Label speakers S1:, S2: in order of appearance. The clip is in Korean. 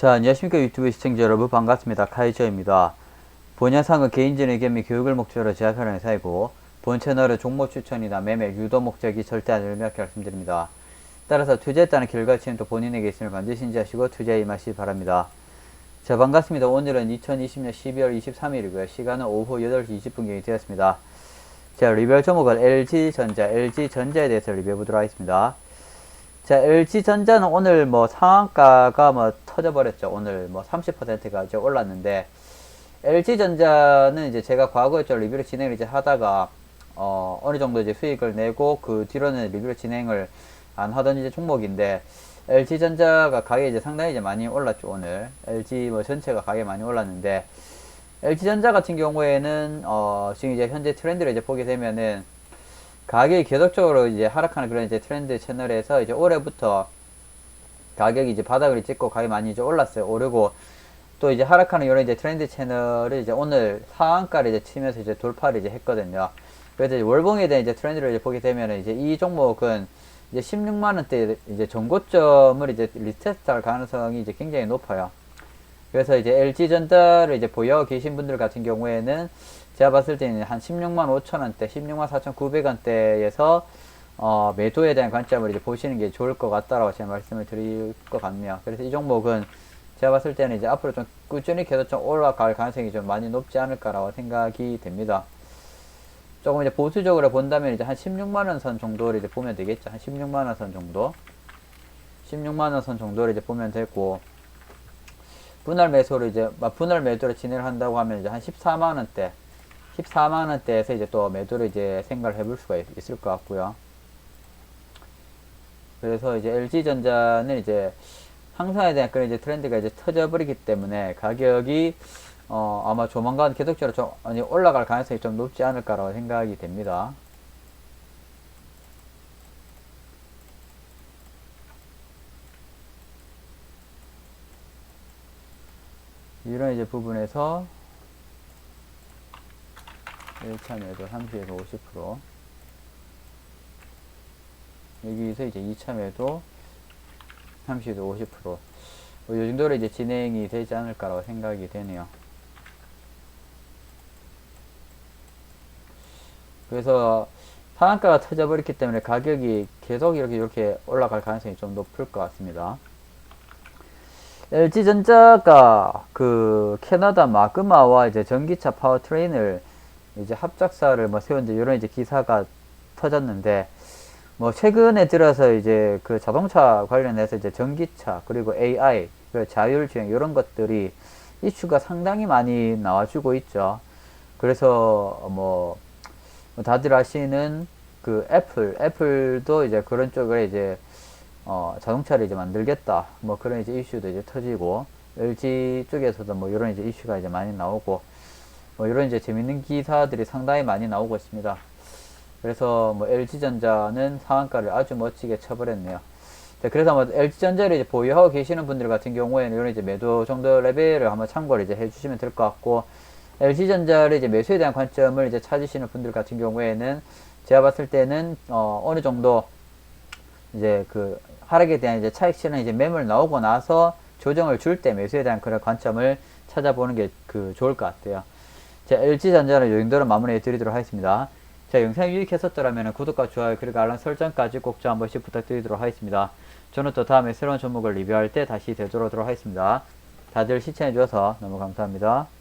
S1: 자, 안녕하십니까 유튜브 시청자 여러분 반갑습니다. 카이저입니다. 본 영상은 개인진의 겸 교육을 목적으로 제작하는 회사이고 본 채널은 종목 추천이나 매매, 유도 목적이 절대 아니라며 말씀드립니다. 따라서 따른 결과치는 또 본인에게 있음을 반드시 인지하시고 투자에 임하시기 바랍니다. 자, 반갑습니다. 오늘은 2020년 12월 23일이고요. 시간은 오후 8시 20분경이 되었습니다. 자, 리뷰할 종목은 LG전자, LG전자에 대해서 리뷰해 보도록 하겠습니다. 자, LG전자는 오늘 뭐 상한가가 뭐 터져버렸죠. 오늘 뭐 30%가 이제 올랐는데, LG전자는 이제 제가 과거에 좀 리뷰를 진행을 이제 하다가, 어, 어느 정도 이제 수익을 내고, 그 뒤로는 리뷰를 진행을 안 하던 이제 종목인데, LG전자가 가격이 이제 상당히 이제 많이 올랐죠, 오늘. LG 뭐 전체가 가격이 많이 올랐는데, LG전자 같은 경우에는, 어, 지금 이제 현재 트렌드를 이제 보게 되면은, 가격이 계속적으로 이제 하락하는 그런 이제 트렌드 채널에서 이제 올해부터 가격이 이제 바닥을 찍고 가격이 많이 이제 올랐어요. 오르고 또 이제 하락하는 이런 이제 트렌드 채널을 이제 오늘 상한가를 이제 치면서 이제 돌파를 이제 했거든요. 그래서 이제 월봉에 대한 이제 트렌드를 이제 보게 되면은 이제 이 종목은 이제 16만 원대 이제 전고점을 이제 리테스트할 가능성이 이제 굉장히 높아요. 그래서 이제 LG전자를 이제 보유하고 계신 분들 같은 경우에는 제가 봤을 때는 한 16만 5천 원대, 16만 4천 9백 원대에서 어, 매도에 대한 관점을 이제 보시는 게 좋을 것 같다라고 제가 말씀을 드릴 것 같네요. 그래서 이 종목은 제가 봤을 때는 이제 앞으로 좀 꾸준히 계속 좀 올라갈 가능성이 좀 많이 높지 않을까라고 생각이 됩니다. 조금 이제 보수적으로 본다면 이제 한 16만 원 선 정도를 이제 보면 되겠죠. 한 16만 원 선 정도. 16만 원 선 정도를 이제 보면 되고 분할 매수를 이제 막 분할 매도를 진행을 한다고 하면 이제 한 14만 원대 14만 원대에서 이제 또 매도를 이제 생각을 해볼 수가 있, 을 것 같고요. 그래서 이제 LG전자는 이제 항상에 대한 그런 이제 트렌드가 이제 터져버리기 때문에 가격이 어 아마 조만간 계속적으로 좀 올라갈 가능성이 좀 높지 않을까라고 생각이 됩니다. 이런 이제 부분에서 1차 매도 30에서 50% 여기서 이제 2차 매도 30에서 50%이 정도로 이제 진행이 되지 않을까라고 생각이 되네요. 그래서 상한가가 터져버렸기 때문에 가격이 계속 이렇게 이렇게 올라갈 가능성이 좀 높을 것 같습니다. LG전자가 그 캐나다 마그마와 이제 전기차 파워트레인을 이제 합작사를 뭐 세운 이제 이런 이제 기사가 터졌는데 뭐 최근에 들어서 이제 그 자동차 관련해서 이제 전기차 그리고 AI 그 자율주행 이런 것들이 이슈가 상당히 많이 나와주고 있죠. 그래서 뭐 다들 아시는 그 애플 애플도 이제 그런 쪽으로 이제 어 자동차를 이제 만들겠다 뭐 그런 이제 이슈도 이제 터지고 LG 쪽에서도 뭐 이런 이제 이슈가 이제 많이 나오고 뭐 이런 이제 재밌는 기사들이 상당히 많이 나오고 있습니다. 그래서 뭐 LG전자는 상한가를 아주 멋지게 쳐버렸네요. 자, 그래서 뭐 LG전자를 이제 보유하고 계시는 분들 같은 경우에는 이런 이제 매도 정도 레벨을 한번 참고를 이제 해주시면 될 것 같고 LG전자를 이제 매수에 대한 관점을 이제 찾으시는 분들 같은 경우에는 제가 봤을 때는 어 어느 정도 이제 그 하락에 대한 이제 차익 실현 이제 매물 나오고 나서 조정을 줄 때 매수에 대한 그런 관점을 찾아보는 게 그 좋을 것 같아요. 자, LG전자는 요 정도로 마무리 드리도록 하겠습니다. 자, 영상이 유익했었더라면 구독과 좋아요 그리고 알람 설정까지 꼭 좀 한 번씩 부탁드리도록 하겠습니다. 저는 또 다음에 새로운 종목을 리뷰할 때 다시 되돌아오도록 하겠습니다. 다들 시청해 주셔서 너무 감사합니다.